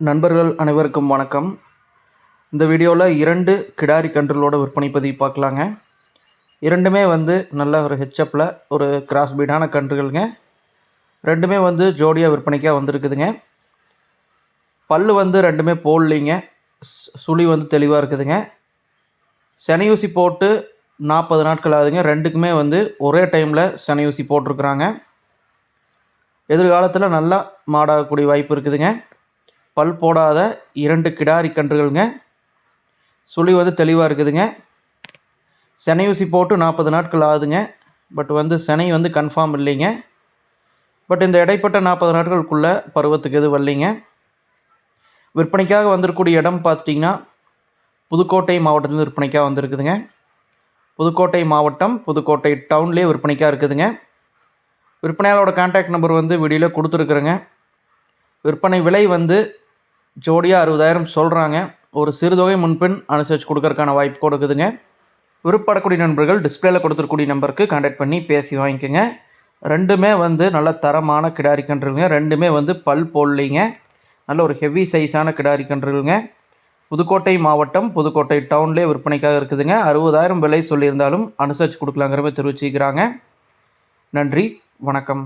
நண்பர்கள் அனைவருக்கும் வணக்கம். இந்த வீடியோவில் இரண்டு கிடாரி கன்றுகளோட விற்பனை பதிவு பார்க்கலாங்க. இரண்டுமே வந்து நல்ல ஒரு ஹெச்அப்பில் ஒரு கிராஸ் பீடான ரெண்டுமே வந்து ஜோடியாக விற்பனைக்காக வந்திருக்குதுங்க. பல் வந்து ரெண்டுமே போடலிங்க. சுழி வந்து தெளிவாக இருக்குதுங்க. சனியூசி போட்டு நாற்பது நாட்கள் ஆகுதுங்க. ரெண்டுக்குமே வந்து ஒரே டைமில் சனியூசி போட்டிருக்குறாங்க. எதிர்காலத்தில் நல்லா மாடாகக்கூடிய வாய்ப்பு இருக்குதுங்க. பல் போடாத இரண்டு கிடாரி கன்றுகள்ங்க. சுழி வந்து தெளிவாக இருக்குதுங்க. செனை ஊசி போட்டு நாற்பது நாட்கள் ஆகுதுங்க. பட் வந்து செனை வந்து கன்ஃபார்ம் இல்லைங்க. பட் இந்த இடைப்பட்ட நாற்பது நாட்களுக்குள்ளே பருவத்துக்கு எதுவும் வரலைங்க. விற்பனைக்காக வந்திருக்கக்கூடிய இடம் பார்த்துட்டிங்கன்னா புதுக்கோட்டை மாவட்டத்தில் விற்பனைக்காக வந்திருக்குதுங்க. புதுக்கோட்டை மாவட்டம் புதுக்கோட்டை டவுன்லேயே விற்பனைக்காக இருக்குதுங்க. விற்பனையாளோட கான்டாக்ட் நம்பர் வந்து வீடியோவில் கொடுத்துருக்குறேங்க. விற்பனை விலை வந்து ஜோடியாக அறுபதாயிரம் சொல்கிறாங்க ஒரு சிறுதொகை முன்பின் அனுசரித்து கொடுக்கறதுக்கான வாய்ப்பு கொடுக்குதுங்க விருப்பப்படக்கூடிய நண்பர்கள் டிஸ்பிளேல கொடுத்துருக்கூடிய நம்பருக்கு கான்டாக்ட் பண்ணி பேசி வாங்கிக்கோங்க. ரெண்டுமே வந்து நல்ல தரமான கிடாரி கன்றுங்க ரெண்டுமே வந்து பல் போடலிங்க. நல்ல ஒரு ஹெவி சைஸான கிடாரி கன்றுங்க புதுக்கோட்டை மாவட்டம் புதுக்கோட்டை டவுன்லேயே விற்பனைக்காக இருக்குதுங்க. அறுபதாயிரம் விலை சொல்லியிருந்தாலும் அனுசரித்து கொடுக்கலாங்கிற மாதிரி தெரிவிச்சுக்கிறாங்க. நன்றி வணக்கம்.